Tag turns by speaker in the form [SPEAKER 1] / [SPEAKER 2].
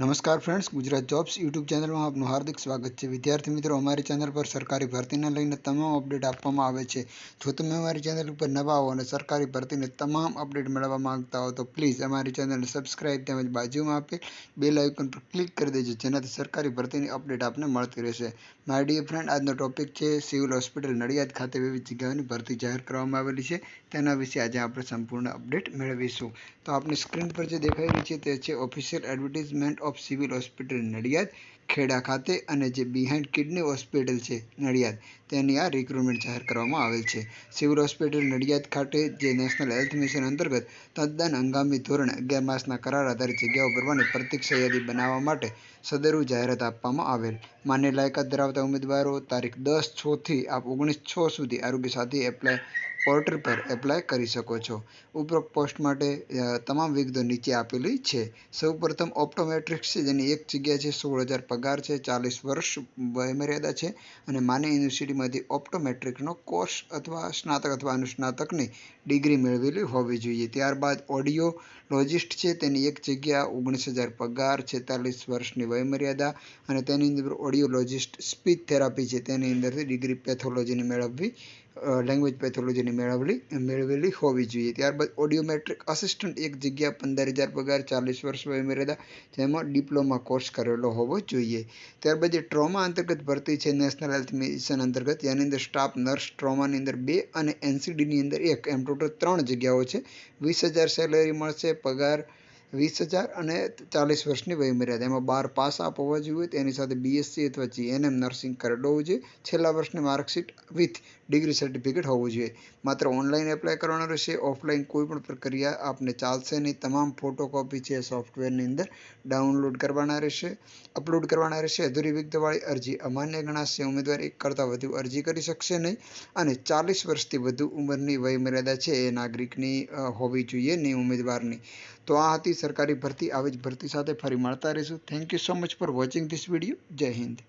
[SPEAKER 1] નમસ્કાર friends Gujarat jobs YouTube ચેનલમાં આપનું હાર્દિક સ્વાગત છે. વિદ્યાર્થી મિત્રો, અમારી ચેનલ પર સરકારી ભરતીને લઈને તમામ અપડેટ આપવામાં આવે છે. જો તમે અમારી ચેનલ ઉપર નવા હો અને સરકારી ભરતીને તમામ અપડેટ મેળવવા માંગતા હો, તો પ્લીઝ અમારી ચેનલને સબસ્ક્રાઇબ તેમજ બાજુમાં આપેલ બેલ આઇકન પર ક્લિક કરી દેજો, જેનાથી સરકારી ભરતીની અપડેટ આપને મળતી રહેશે. માય ડિયર ફ્રેન્ડ આજનો ટોપિક છે સિવિલ હોસ્પિટલ નડિયાદ ખાતે વિવિધ જગ્યાઓની ભરતી જાહેર કરવામાં આવેલી છે. તેના વિશે આજે આપણે સંપૂર્ણ અપડેટ મેળવીશું. તો આપણી સ્ક્રીન પર જે દેખાઈ રહી છે તે છે official advertisement of civil hospital Nadiad Kheda ખાતે અને જે બિહાઇન્ડ કિડની હોસ્પિટલ છે, નડિયાદ, તેની આ રિક્રુટમેન્ટ જાહેર કરવામાં આવેલ છે. સિવિલ હોસ્પિટલ નડિયાદ ખાતે જે નેશનલ હેલ્થ મિશન અંતર્ગત તદ્દન હંગામી ધોરણે અગિયાર માસના કરાર આધારિત જગ્યાઓ ભરવાની પ્રતીક્ષા યાદી બનાવવા માટે સદરુ જાહેરાત આપવામાં આવેલ. માન્ય લાયકાત ધરાવતા ઉમેદવારો તારીખ દસ છથી આપ ઓગણીસ છ સુધી આરોગ્ય સાથી એપ્લાય પોર્ટલ પર એપ્લાય કરી શકો છો. ઉપરોક્ત પોસ્ટ માટે તમામ વિગતો નીચે આપેલી છે. સૌપ્રથમ ઓપ્ટોમેટ્રિક્સ છે, જેની એક જગ્યા છે સોળ હજાર પગાર છે, ચાલીસ વર્ષ વયમર્યાદા છે અને માન્ય યુનિવર્સિટીમાંથી ઓપ્ટોમેટ્રિકનો કોર્સ અથવા સ્નાતક અથવા અનુસ્નાતકની ડિગ્રી મેળવેલી હોવી જોઈએ. ત્યારબાદ ઓડિયોલોજિસ્ટ છે, તેની એક જગ્યા ઓગણીસ હજાર પગાર છેતાલીસ વર્ષની વયમર્યાદા અને તેની અંદર ઓડિયોલોજિસ્ટ સ્પીચ થેરાપી છે, તેની અંદરથી ડિગ્રી પેથોલોજીની મેળવવી લેંગ્વેજ પેથોલોજીની મેળવલી, મેળવેલી હોવી જોઈએ. ત્યારબાદ ઓડિયોમેટ્રિક અસિસ્ટન્ટ એક જગ્યા પંદર હજાર પગાર, ચાલીસ વર્ષ વયમર્યાદા જેમાં ડિપ્લોમા કોર્સ કરેલો હોવો જોઈએ. ત્યારબાદ જે ટ્રોમા અંતર્ગત ભરતી છે નેશનલ હેલ્થ મિશન અંતર્ગત. જેની અંદર સ્ટાફ, નર્સ, ટ્રોમાની અંદર બે અને એનસીડીની અંદર એક. એમ ટોટલ ત્રણ જગ્યાઓ છે. વીસ હજાર સેલેરી મળશે, પગાર વીસ હજાર અને ચાલીસ વર્ષની વયમર્યાદા એમાં બાર પાસ આપ હોવા જોઈએ. તેની સાથે બીએસસી અથવા જીએનએમ નર્સિંગ કરેલો હોવું જોઈએ. છેલ્લા વર્ષની માર્કશીટ વિથ ડિગ્રી સર્ટિફિકેટ હોવું જોઈએ. માત્ર ઓનલાઈન એપ્લાય કરવાનું રહેશે. ઓફલાઈન કોઈ પણ પ્રક્રિયા આપને ચાલશે નહીં. તમામ ફોટોકોપી છે સોફ્ટવેરની અંદર ડાઉનલોડ કરવાના રહેશે. અપલોડ કરવાના રહેશે. અધૂરી વિગતવાળી અરજી અમાન્ય ગણાશે. ઉમેદવાર એક કરતાં વધુ અરજી કરી શકશે નહીં. અને ચાલીસ વર્ષથી વધુ ઉંમરની વયમર્યાદા છે એ નાગરિકની હોવી જોઈએ નહીં ઉમેદવારની. તો આ હતી સરકારી ભરતી, આવી જ ભરતી સાથે ફરી મળતા રહીશું. Thank you so much for watching this video જય હિન્દ.